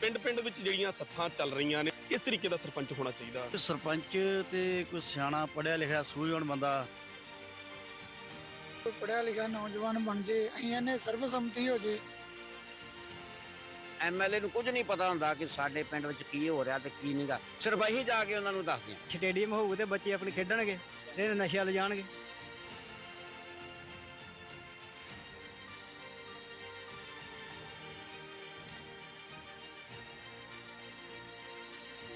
ਪਿੰਡ-ਪਿੰਡ ਵਿੱਚ ਜਿਹੜੀਆਂ ਸੱਥਾਂ ਚੱਲ ਰਹੀਆਂ ਨੇ ਕਿਸ ਤਰੀਕੇ ਦਾ ਸਰਪੰਚ ਹੋਣਾ ਚਾਹੀਦਾ? ਸਰਪੰਚ ਤੇ ਕੋਈ ਸਿਆਣਾ ਪੜਿਆ ਲਿਖਿਆ ਸੂਝਵਾਨ ਬੰਦਾ? ਕੋਈ ਪੜਿਆ ਲਿਖਿਆ ਨੌਜਵਾਨ ਬਣ ਜੇ ਅਸੀਂ ਨੇ ਸਰਬਸੰਮਤੀ ਹੋ ਜੇ। ਐਮਐਲਏ ਨੂੰ ਕੁਝ ਨਹੀਂ ਪਤਾ ਹੁੰਦਾ ਕਿ ਸਾਡੇ ਪਿੰਡ ਵਿੱਚ ਕੀ ਹੋ ਰਿਹਾ ਤੇ ਕੀ ਨਹੀਂਗਾ ਸਿਰਫ ਅਸੀਂ ਜਾ ਕੇ ਉਹਨਾਂ ਨੂੰ ਦੱਸਦੇ ਹਾਂ। ਸਟੇਡੀਅਮ ਹੋਊ ਤੇ ਬੱਚੇ ਆਪਣੀ ਖੇਡਣਗੇ ਤੇ ਨਸ਼ੇ ਵੱਲ ਜਾਣਗੇ।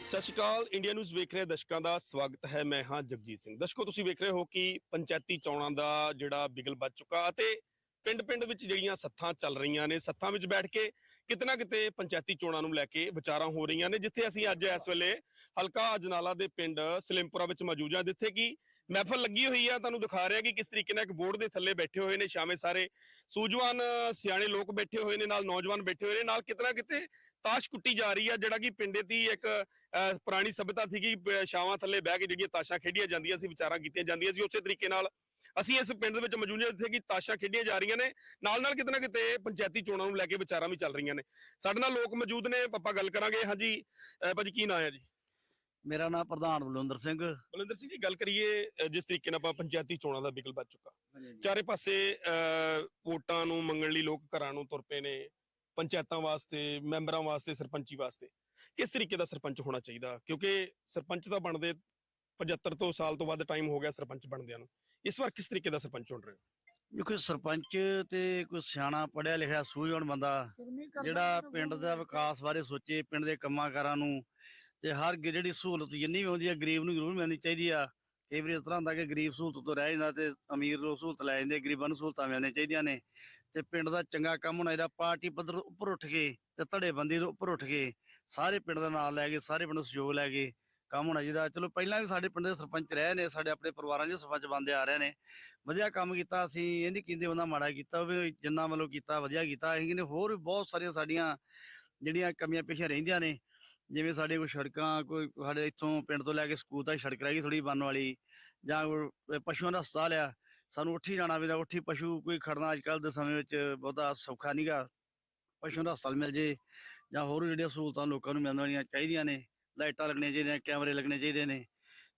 ਸਤਿ ਸ਼੍ਰੀ ਅਕਾਲ, ਇੰਡੀਆ ਨਿਊਜ਼ ਵੇਖ ਰਹੇ ਦਰਸ਼ਕਾਂ ਦਾ ਸਵਾਗਤ ਹੈ, ਮੈਂ ਹਾਂ ਜਗਜੀਤ ਸਿੰਘ। ਦਰਸ਼ਕੋ, ਤੁਸੀਂ ਵੇਖ ਰਹੇ ਹੋ ਕਿ ਪੰਚਾਇਤੀ ਚੋਣਾਂ ਦਾ ਜਿਹੜਾ ਬਿਗਲ ਵੱਜ ਚੁੱਕਾ ਅਤੇ ਪਿੰਡ-ਪਿੰਡ ਵਿੱਚ ਜਿਹੜੀਆਂ ਸੱਥਾਂ ਚੱਲ ਰਹੀਆਂ ਨੇ, ਸੱਥਾਂ ਵਿੱਚ ਬੈਠ ਕੇ ਕਿਤਨਾ ਕਿਤੇ ਪੰਚਾਇਤੀ ਚੋਣਾਂ ਨੂੰ ਲੈ ਕੇ ਵਿਚਾਰਾਂ ਹੋ ਰਹੀਆਂ ਨੇ, ਜਿੱਥੇ ਅਸੀਂ ਅੱਜ ਇਸ ਵੇਲੇ ਹਲਕਾ ਅਜਨਾਲਾ ਦੇ ਪਿੰਡ ਸਲਿਮਪੁਰਾ ਵਿੱਚ ਮੌਜੂਦ ਹਾਂ, ਜਿੱਥੇ ਕਿ ਮਹਿਫਲ ਲੱਗੀ ਹੋਈ ਹੈ ਤੁਹਾਨੂੰ ਦਿਖਾ ਰਿਹਾ ਕਿ ਕਿਸ ਤਰੀਕੇ ਨਾਲ ਇੱਕ ਬੋਰਡ ਦੇ ਥੱਲੇ ਬੈਠੇ ਹੋਏ ਨੇ, ਸ਼ਾਮੇ ਸਾਰੇ ਸੂਝਵਾਨ, ਸਿਆਣੇ ਲੋਕ ਬੈਠੇ ਹੋਏ ਨੇ, ਨਾਲ ਨੌਜਵਾਨ ਬੈਠੇ ਹੋਏ ਨੇ, ਨਾਲ ਕਿਤਨਾ ਕਿਤੇ ਤਾਸ਼ ਕੁੱਟੀ ਜਾ ਰਹੀ ਹੈ ਜਿਹੜਾ ਕਿ ਪਿੰਡੇ ਦੀ ਇੱਕ ਪੁਰਾਣੀ ਸਭਿਅਤਾ ਸੀ ਕਿ ਛਾਵਾਂ ਥੱਲੇ ਬਹਿ ਕੇ ਜਿਹੜੀਆਂ ਤਾਸ਼ਾਂ ਖੇਡੀਆਂ ਜਾਂਦੀਆਂ ਸੀ ਵਿਚਾਰਾਂ ਕੀਤੀਆਂ ਜਾਂਦੀਆਂ ਸੀ ਉਸੇ ਤਰੀਕੇ ਨਾਲ ਅਸੀਂ ਇਸ ਪਿੰਡ ਦੇ ਵਿੱਚ ਮੌਜੂਦ ਹਾਂ ਜਿੱਥੇ ਕਿ ਤਾਸ਼ਾਂ ਖੇਡੀਆਂ ਜਾ ਰਹੀਆਂ ਨੇ। ਨਾਲ ਨਾਲ ਕਿਤੇ ਨਾ ਕਿਤੇ ਪੰਚਾਇਤੀ ਚੋਣਾਂ ਨੂੰ ਲੈ ਕੇ ਵਿਚਾਰਾਂ ਵੀ ਚੱਲ ਰਹੀਆਂ ਨੇ। ਸਾਡੇ ਨਾਲ ਲੋਕ ਮੌਜੂਦ ਨੇ ਆਪਾਂ ਗੱਲ ਕਰਾਂਗੇ। ਹਾਂਜੀ ਭਾਜੀ ਕੀ ਨਾਂ ਹੈ ਜੀ? ਮੇਰਾ ਨਾਮ ਪ੍ਰਧਾਨ ਬਲਵਿੰਦਰ ਸਿੰਘ। ਬਲਵਿੰਦਰ ਸਿੰਘ ਜੀ ਗੱਲ ਕਰੀਏ ਜਿਸ ਤਰੀਕੇ ਨਾਲ ਆਪਾਂ ਪੰਚਾਇਤੀ ਚੋਣਾਂ ਦਾ ਬਿਗਲ ਵੱਜ ਚੁੱਕਾ। ਚਾਰੇ ਪਾਸੇ ਵੋਟਾਂ ਨੂੰ ਮੰਗਣ ਲਈ ਲੋਕ ਘਰਾਂ ਨੂੰ ਤੁਰ ਪਏ ਨੇ। ਪੰਚਾਇਤਾਂ ਵਾਸਤੇ ਮੈਂਬਰਾਂ ਵਾਸਤੇ ਸਰਪੰਚੀ ਵਾਸਤੇ। ਕਿਸ ਤਰੀਕੇ ਦਾ ਸਰਪੰਚ ਹੋਣਾ ਚਾਹੀਦਾ? ਕਿਉਂਕਿ ਸਰਪੰਚ ਤਾਂ ਬਣਦੇ 75 ਤੋਂ ਸਾਲ ਤੋਂ ਵੱਧ ਟਾਈਮ ਹੋ ਗਿਆ ਸਰਪੰਚ ਬਣਦਿਆਂ ਨੂੰ। ਇਸ ਵਾਰ ਕਿਸ ਤਰੀਕੇ ਦਾ ਸਰਪੰਚ ਚੁਣ ਰਹੇ ਹੋ? ਦੇਖੋ ਸਰਪੰਚ ਤੇ ਕੋਈ ਸਿਆਣਾ ਪੜਿਆ ਲਿਖਿਆ ਸੂਝਵਾਨ ਬੰਦਾ ਜਿਹੜਾ ਪਿੰਡ ਦਾ ਵਿਕਾਸ ਬਾਰੇ ਸੋਚੇ ਪਿੰਡ ਦੇ ਕੰਮਾਂ ਕਾਰਾਂ ਨੂੰ ਤੇ ਹਰ ਜਿਹੜੀ ਸਹੂਲਤ ਜਿੰਨੀ ਵੀ ਆਉਂਦੀ ਹੈ ਗਰੀਬ ਨੂੰ ਜ਼ਰੂਰ ਮਿਲਣੀ ਚਾਹੀਦੀ ਆ। ਕਈ ਵਾਰੀ ਇਸ ਤਰ੍ਹਾਂ ਹੁੰਦਾ ਕਿ ਗਰੀਬ ਸਹੂਲਤ ਤੋਂ ਰਹਿ ਜਾਂਦਾ ਤੇ ਅਮੀਰ ਲੋਕ ਸਹੂਲਤ ਲੈ ਜਾਂਦੇ ਗਰੀਬਾਂ ਨੂੰ ਸਹੂਲਤਾਂ ਮਿਲਣੀਆਂ ਚਾਹੀਦੀਆਂ ਨੇ। ਤੇ ਪਿੰਡ ਦਾ ਚੰਗਾ ਕੰਮ ਹੋਣਾ ਜਿਹੜਾ ਪਾਰਟੀ ਪੱਧਰ ਤੋਂ ਉੱਪਰ ਉੱਠ ਕੇ ਤੇ ਧੜੇਬੰਦੀ ਤੋਂ ਉੱਪਰ ਉੱਠ ਕੇ ਸਾਰੇ ਪਿੰਡ ਦਾ ਨਾਲ ਲੈ ਕੇ, ਸਾਰੇ ਪਿੰਡ ਨੂੰ ਸਹਿਯੋਗ ਲੈ ਕੇ ਕੰਮ ਹੋਣਾ ਚਾਹੀਦਾ। ਚਲੋ ਪਹਿਲਾਂ ਵੀ ਸਾਡੇ ਪਿੰਡ ਦੇ ਸਰਪੰਚ ਰਹੇ ਨੇ, ਸਾਡੇ ਆਪਣੇ ਪਰਿਵਾਰਾਂ 'ਚ ਸਰਪੰਚ ਬੰਦੇ ਆ ਰਹੇ ਨੇ। ਵਧੀਆ ਕੰਮ ਕੀਤਾ ਅਸੀਂ, ਇਹ ਨਹੀਂ ਕਹਿੰਦੇ ਉਹਨਾਂ ਮਾੜਾ ਕੀਤਾ ਵੀ ਜਿੰਨਾ ਮਤਲਬ ਕੀਤਾ, ਵਧੀਆ ਕੀਤਾ। ਅਸੀਂ ਕਹਿੰਦੇ ਹੋਰ ਵੀ ਬਹੁਤ ਸਾਰੀਆਂ ਸਾਡੀਆਂ ਜਿਹੜੀਆਂ ਕਮੀਆਂ ਪੇਸ਼ੀਆਂ ਰਹਿੰਦੀਆਂ ਨੇ, ਜਿਵੇਂ ਸਾਡੇ ਕੋਈ ਸੜਕਾਂ, ਕੋਈ ਸਾਡੇ ਇੱਥੋਂ ਪਿੰਡ ਤੋਂ ਲੈ ਕੇ ਸਕੂਲ ਤੱਕ ਸੜਕ ਰਹਿ ਗਈ ਥੋੜੀ ਬਣਨ ਵਾਲੀ, ਜਾਂ ਪਸ਼ੂਆਂ ਦਾ ਹਸਪਤਾਲ ਆ ਸਾਨੂੰ ਉੱਠੀ ਜਾਣਾ ਪੈਂਦਾ ਉੱਠੀ ਪਸ਼ੂ ਕੋਈ ਖੜਨਾ ਅੱਜ ਕੱਲ ਦੇ ਸਮੇਂ ਵਿੱਚ ਬਹੁਤਾ ਸੌਖਾ ਨਹੀਂਗਾ ਪਸ਼ੂਆਂ ਦਾ ਹਸਪਤਾਲ ਮਿਲ ਜੇ ਜਾਂ ਹੋਰ ਜਿਹੜੀਆਂ ਸਹੂਲਤਾਂ ਲੋਕਾਂ ਨੂੰ ਮਿਲਣ ਚਾਹੀਦੀਆਂ ਨੇ, ਲਾਈਟਾਂ ਲੱਗਣੀਆਂ ਚਾਹੀਦੀਆਂ, ਕੈਮਰੇ ਲੱਗਣੇ ਚਾਹੀਦੇ ਨੇ।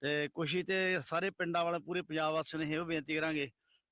ਤੇ ਕੁਸ਼ੀ ਤੇ ਸਾਰੇ ਪਿੰਡਾਂ ਵਾਲੇ ਪੂਰੇ ਪੰਜਾਬ ਵਾਸੀਆਂ ਨੇ ਇਹੋ ਬੇਨਤੀ ਕਰਾਂਗੇ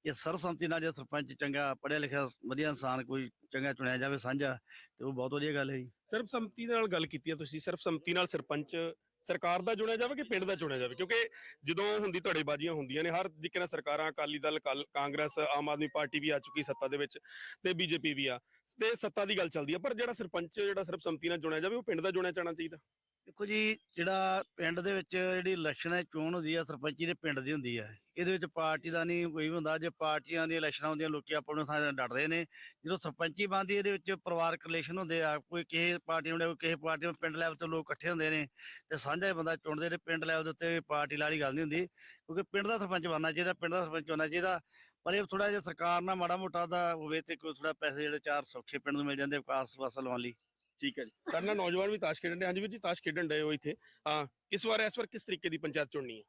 ਕਿ ਸਰਸੰਮਤੀ ਨਾਲ ਜੇ ਸਰਪੰਚ ਚੰਗਾ ਪੜਿਆ ਲਿਖਿਆ, ਵਧੀਆ ਇਨਸਾਨ ਕੋਈ ਚੰਗਾ ਚੁਣਿਆ ਜਾਵੇ, ਸਾਂਝਾ, ਤੇ ਉਹ ਬਹੁਤ ਵਧੀਆ ਗੱਲ ਹੈ ਜੀ। ਸਰਬਸੰਮਤੀ ਦੇ ਨਾਲ ਗੱਲ ਕੀਤੀ ਹੈ ਤੁਸੀਂ, ਸਰਬਸੰਮਤੀ ਨਾਲ ਸਰਪੰਚ ਸਰਕਾਰ ਦਾ ਚੁਣਿਆ ਜਾਵੇ ਕਿ ਪਿੰਡ ਦਾ ਚੁਣਿਆ ਜਾਵੇ? ਕਿਉਂਕਿ ਜਦੋਂ ਹੁੰਦੀ ਧੜੇਬਾਜ਼ੀਆਂ ਹੁੰਦੀਆਂ ਨੇ, ਹਰ ਜਿੱਕੇ ਨਾਲ ਸਰਕਾਰਾਂ, ਅਕਾਲੀ ਦਲ, ਕਾਲ- ਕਾਂਗਰਸ, ਆਮ ਆਦਮੀ ਪਾਰਟੀ ਵੀ ਆ ਚੁੱਕੀ ਸੱਤਾ ਦੇ ਵਿੱਚ ਤੇ ਬੀਜੇਪੀ ਵੀ ਆ। ਤੇ ਸੱਤਾ ਦੀ ਗੱਲ ਚੱਲਦੀ ਆ, ਪਰ ਜਿਹੜਾ ਸਰਪੰਚ, ਜਿਹੜਾ ਸਰਬਸੰਮਤੀ ਨਾਲ ਚੁਣਿਆ ਜਾਵੇ, ਉਹ ਪਿੰਡ ਦਾ ਚੁਣਿਆ ਜਾਣਾ ਚਾਹੀਦਾ। ਦੇਖੋ ਜੀ, ਜਿਹੜਾ ਪਿੰਡ ਦੇ ਵਿੱਚ ਜਿਹੜੀ ਇਲੈਕਸ਼ਨ ਹੈ, ਚੋਣ ਹੁੰਦੀ ਆ ਸਰਪੰਚੀ ਦੇ ਪਿੰਡ ਦੀ ਹੁੰਦੀ ਆ ਇਹਦੇ ਵਿੱਚ ਪਾਰਟੀ ਦਾ ਨਹੀਂ ਕੋਈ ਵੀ ਹੁੰਦਾ। ਜੇ ਪਾਰਟੀਆਂ ਦੀਆਂ ਇਲੈਕਸ਼ਨਾਂ ਹੁੰਦੀਆਂ, ਲੋਕੀ ਆਪਾਂ ਨੂੰ ਸਾਰੇ ਡਰਦੇ ਨੇ। ਜਦੋਂ ਸਰਪੰਚੀ ਬਣਦੀ ਇਹਦੇ ਵਿੱਚ ਪਰਿਵਾਰਕ ਰਿਲੇਸ਼ਨ ਹੁੰਦੇ ਆ। ਕੋਈ ਕਿਸੇ ਪਾਰਟੀ ਨੂੰ ਕੋਈ ਕਿਸੇ ਪਾਰਟੀ ਨੂੰ ਪਿੰਡ ਲੈਵਲ ਤੇ ਲੋਕ ਇਕੱਠੇ ਹੁੰਦੇ ਨੇ ਤੇ ਸਾਂਝਾ ਬੰਦਾ ਚੁਣਦੇ ਨੇ। ਪਿੰਡ ਲੈਵਲ ਦੇ ਉੱਤੇ ਪਾਰਟੀ ਵਾਲੀ ਗੱਲ ਨਹੀਂ ਹੁੰਦੀ ਕਿਉਂਕਿ ਪਿੰਡ ਦਾ ਸਰਪੰਚ ਬਣਨਾ ਚਾਹੀਦਾ, ਪਿੰਡ ਦਾ ਸਰਪੰਚ ਹੋਣਾ ਚਾਹੀਦਾ। ਪਰ ਇਹ ਥੋੜਾ ਜਿਹਾ ਸਰਕਾਰ ਨਾਲ ਮਾੜਾ ਮੋਟਾ ਦਾ ਹੋਵੇ ਤੇ ਕੋਈ ਥੋੜਾ ਪੈਸੇ ਜਿਹੜੇ ਚਾਰ ਸੌਖੇ ਪਿੰਡ ਨੂੰ ਮਿਲ ਜਾਂਦੇ ਵਿਕਾਸ ਵਾਸਤੇ ਲਵਾਉਣ ਲਈ। ਠੀਕ ਹੈ ਜੀ। ਸਾਡੇ ਨਾਲ ਨੌਜਵਾਨ ਵੀ ਤਾਸ਼ ਖੇਡਣ ਦੇ ਹਾਂਜੀ ਵੀਰ ਜੀ, ਤਾਸ਼ ਖੇਡਣ ਡਏ ਹੋ ਇੱਥੇ। ਹਾਂ, ਕਿਸ ਵਾਰ, ਇਸ ਵਾਰ ਕਿਸ ਤਰੀਕੇ ਦੀ ਪੰਚਾਇਤ ਚੁਣਨੀ ਹੈ?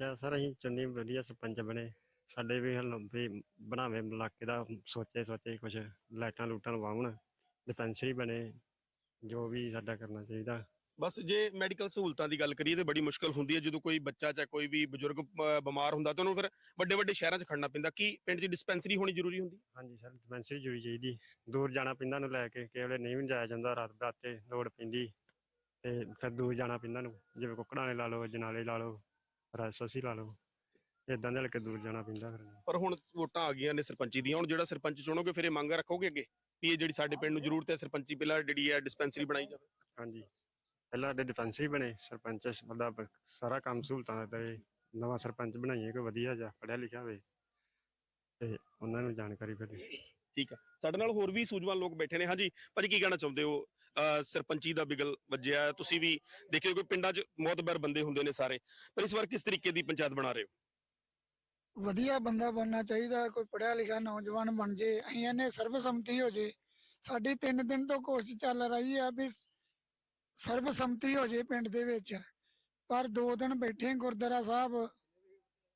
ਜਾਂ ਸਰ, ਅਸੀਂ ਚੰਨੀ ਵਧੀਆ ਸਰਪੰਚ ਬਣੇ। ਸਾਡੇ ਵੀ ਹਲ ਵੀ ਬਣਾਵੇ, ਇਲਾਕੇ ਦਾ ਸੋਚੇ ਸੋਚੇ ਕੁਝ ਲਾਈਟਾਂ ਲੂਟਾਂ ਲਵਾਉਣ। ਡਿਸਪੈਂਸਰੀ ਬਣੇ, ਜੋ ਵੀ ਸਾਡਾ ਕਰਨਾ ਚਾਹੀਦਾ। ਬਸ ਜੇ ਮੈਡੀਕਲ ਸਹੂਲਤਾਂ ਦੀ ਗੱਲ ਕਰੀਏ ਤੇ ਬੜੀ ਮੁਸ਼ਕਲ ਹੁੰਦੀ ਹੈ। ਜਦੋਂ ਕੋਈ ਬੱਚਾ ਚਾਹੇ ਕੋਈ ਵੀ ਬਜ਼ੁਰਗ ਬਿਮਾਰ ਹੁੰਦਾ ਤਾਂ ਉਹਨੂੰ ਫਿਰ ਵੱਡੇ ਵੱਡੇ ਸ਼ਹਿਰਾਂ 'ਚ ਖੜਨਾ ਪੈਂਦਾ। ਕੀ ਪਿੰਡ 'ਚ ਡਿਸਪੈਂਸਰੀ ਹੋਣੀ ਜ਼ਰੂਰੀ ਹੁੰਦੀ? ਹਾਂਜੀ ਸਰ ਡਿਸਪੈਂਸਰੀ ਜ਼ਰੂਰੀ ਚਾਹੀਦੀ। ਦੂਰ ਜਾਣਾ ਪੈਂਦਾ ਨੂੰ ਲੈ ਕੇ ਕੇਵਲੇ ਨਹੀਂ ਵੀ ਜਾਇਆ ਜਾਂਦਾ ਰਾਤ ਬਰਾਤੇ ਲੋੜ ਪੈਂਦੀ। ਤੇ ਫਿਰ ਦੂਰ ਜਾਣਾ ਪੈਂਦਾ ਨੂੰ ਜਿਵੇਂ ਕੁੱਕੜਾਂ ਲਾ ਲਓ ਜਨਾਲੇ ਲਾ ਲਓ ਰੈਸਸੀ ਲਾ ਲਓ ਇਦਾਂ ਦੇ ਹਲਕੇ ਦੂਰ ਜਾਣਾ ਪੈਂਦਾ ਫਿਰ। ਪਰ ਹੁਣ ਵੋਟਾਂ ਆ ਗਈਆਂ ਨੇ ਸਰਪੰਚੀ ਦੀਆਂ। ਹੁਣ ਜਿਹੜਾ ਸਰਪੰਚ ਚੁਣੋਗੇ ਫਿਰ ਇਹ ਮੰਗ ਰੱਖੋਗੇ ਅੱਗੇ? ਵੀ ਇਹ ਜਿਹੜੀ ਸਾਡੇ ਪਿੰਡ ਨੂੰ ਜ਼ਰੂਰਤ ਹੈ ਸਰਪੰਚੀ ਪਹਿਲਾਂ ਜਿਹੜੀ ਹੈ ਡਿਸਪੈਂਸਰੀ ਬਣਾਈ ਜਾਵੇ। ਹਾਂਜੀ। ਪਹਿਲਾਂ ਸਾਡੇ ਡਿਫੈਂਸਰੀ ਬਣੇ ਸਰਪੰਚ ਬ- ਸਾਰਾ ਕੰਮ ਸਹੂਲਤਾਂ ਦਾ ਤੇ ਨਵਾਂ ਸਰਪੰਚ ਬਣਾਈਏ ਕੋਈ ਵਧੀਆ ਜਿਹਾ ਪੜ੍ਹਿਆ ਲਿਖਿਆ ਹੋਵੇ ਤੇ ਉਹਨਾਂ ਨੂੰ ਜਾਣਕਾਰੀ ਫਿਰ ਠੀਕ ਹੈ ਸਾਡੇ ਨਾਲ ਹੋਰ ਵੀ ਸੂਝਵਾਨ ਲੋਕ ਬੈਠੇ ਨੇ। ਹਾਂਜੀ ਭਾਜੀ ਕੀ ਕਹਿਣਾ ਚਾਹੁੰਦੇ ਹੋ? ਅਹ ਸਰਪੰਚੀ ਦਾ ਬਿਗਲ ਵੱਜਿਆ ਹੈ। ਤੁਸੀਂ ਵੀ ਦੇਖਿਓ ਕੋਈ ਪਿੰਡਾਂ 'ਚ ਮੌਤਬਰ ਬੰਦੇ ਹੁੰਦੇ ਨੇ ਸਾਰੇ। ਪਰ ਇਸ ਵਾਰ ਕਿਸ ਤਰੀਕੇ ਦੀ ਪੰਚਾਇਤ ਬਣਾ ਰਹੇ ਹੋ? ਵਧੀਆ ਬੰਦਾ ਬਣਨਾ ਚਾਹੀਦਾ ਕੋਈ ਪੜਿਆ ਲਿਖਿਆ ਨੌਜਵਾਨ ਬਣ ਜੇ ਅਸੀਂ ਨੇ ਸਰਬਸੰਮਤੀ ਹੋ ਜੇ। ਸਾਡੀ ਤਿੰਨ ਦਿਨ ਤੋਂ ਕੋਸ਼ਿਸ਼ ਚੱਲ ਰਹੀ ਆ ਵੀ ਸਰਬਸੰਮਤੀ ਹੋ ਜੇ ਪਿੰਡ ਦੇ ਵਿੱਚ, ਪਰ ਦੋ ਦਿਨ ਬੈਠੇ ਗੁਰਦੁਆਰਾ ਸਾਹਿਬ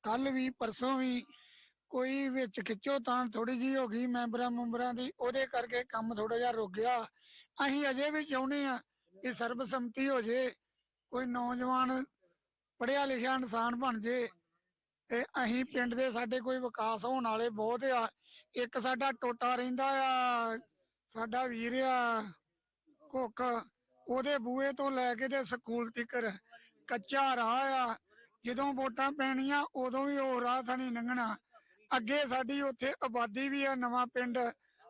ਕੱਲ ਵੀ, ਪਰਸੋਂ ਵੀ, ਕੋਈ ਵਿੱਚ ਖਿੱਚੋ ਤਾਂ ਥੋੜੀ ਜੀ ਹੋ ਗਈ ਮੈਂਬਰਾਂ ਮੁੰਬਰਾਂ ਦੀ, ਉਹਦੇ ਕਰਕੇ ਕੰਮ ਥੋੜਾ ਜਿਹਾ ਰੁਕ ਗਿਆ। ਅਸੀਂ ਅਜੇ ਵੀ ਚਾਹੁੰਦੇ ਆ ਕਿ ਸਰਬਸੰਮਤੀ ਹੋ ਜੇ, ਕੋਈ ਨੌਜਵਾਨ ਪੜ੍ਹਿਆ ਲਿਖਿਆ ਇਨਸਾਨ ਬਣ ਜੇ, ਤੇ ਅਸੀਂ ਪਿੰਡ ਦੇ ਸਾਡੇ ਕੋਈ ਵਿਕਾਸ ਹੋਣ ਵਾਲੇ ਬਹੁਤ ਆ। ਇੱਕ ਸਾਡਾ ਟੋਟਾ ਰਹਿੰਦਾ ਆ, ਸਾਡਾ ਵੀਰ ਆ, ਕੁੱਕ ਉਹਦੇ ਬੂਹੇ ਤੋਂ ਲੈ ਕੇ ਤੇ ਸਕੂਲ ਤੀਕਰ ਕੱਚਾ ਰਾਹ ਆ। ਜਦੋਂ ਵੋਟਾਂ ਪੈਣੀਆਂ, ਉਦੋਂ ਵੀ ਉਹ ਰਾਹ ਥਾਣੀ ਲੰਘਣਾ। ਅੱਗੇ ਸਾਡੀ ਉੱਥੇ ਆਬਾਦੀ ਵੀ ਆ, ਨਵਾਂ ਪਿੰਡ।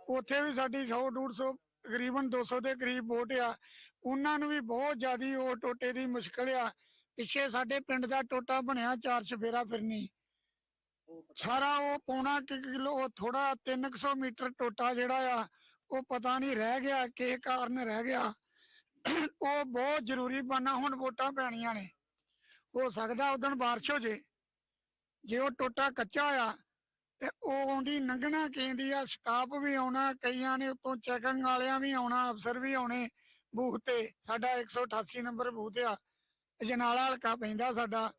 ਉੱਥੇ ਵੀ ਸਾਡੀ 100 150 ਤਕਰੀਬਨ 200 ਦੇ ਕਰੀਬ ਵੋਟ ਆ। ਉਹਨਾਂ ਨੂੰ ਵੀ ਬਹੁਤ ਜ਼ਿਆਦੀ ਉਹ ਟੋਟੇ ਦੀ ਮੁਸ਼ਕਲ ਆ। ਪਿੱਛੇ ਸਾਡੇ ਪਿੰਡ ਦਾ ਟੋਟਾ ਬਣਿਆ, ਚਾਰ ਚਫੇਰਾ ਫਿਰਨੀ। ਸਾਰਾ ਉਹ ਪੌਣਾ ਕੁ ਕਿਲੋ, ਉਹ ਥੋੜਾ 300 ਮੀਟਰ ਟੋਟਾ ਜਿਹੜਾ ਆ, ਉਹ ਪਤਾ ਨਹੀਂ ਰਹਿ ਗਿਆ, ਕਿਸ ਕਾਰਨ ਰਹਿ ਗਿਆ। ਉਹ ਬਹੁਤ ਜ਼ਰੂਰੀ ਬਣਨਾ, ਹੁਣ ਵੋਟਾਂ ਪੈਣੀਆਂ ਨੇ। ਹੋ ਸਕਦਾ ਉਦੋਂ ਬਾਰਿਸ਼ ਹੋ ਜੇ। ਜੇ ਉਹ ਟੋਟਾ ਕੱਚਾ ਆ, ਤੇ ਉਹ ਆਉਂਦੀ ਲੰਘਣਾ ਕਹਿੰਦੀ ਆ, ਸਟਾਫ ਵੀ ਆਉਣਾ, ਕਈਆਂ ਨੇ ਉਤੋਂ ਚੈਕਿੰਗ ਵਾਲਿਆਂ ਵੀ ਆਉਣਾ, ਅਫਸਰ ਵੀ ਆਉਣੇ ਬੂਥ ਤੇ। ਸਾਡਾ 188 ਨੰਬਰ ਬੂਥ ਆ ਜਨਾਲਾ ਹਲਕਾ ਪੈਂਦਾ ਸਾਡਾ,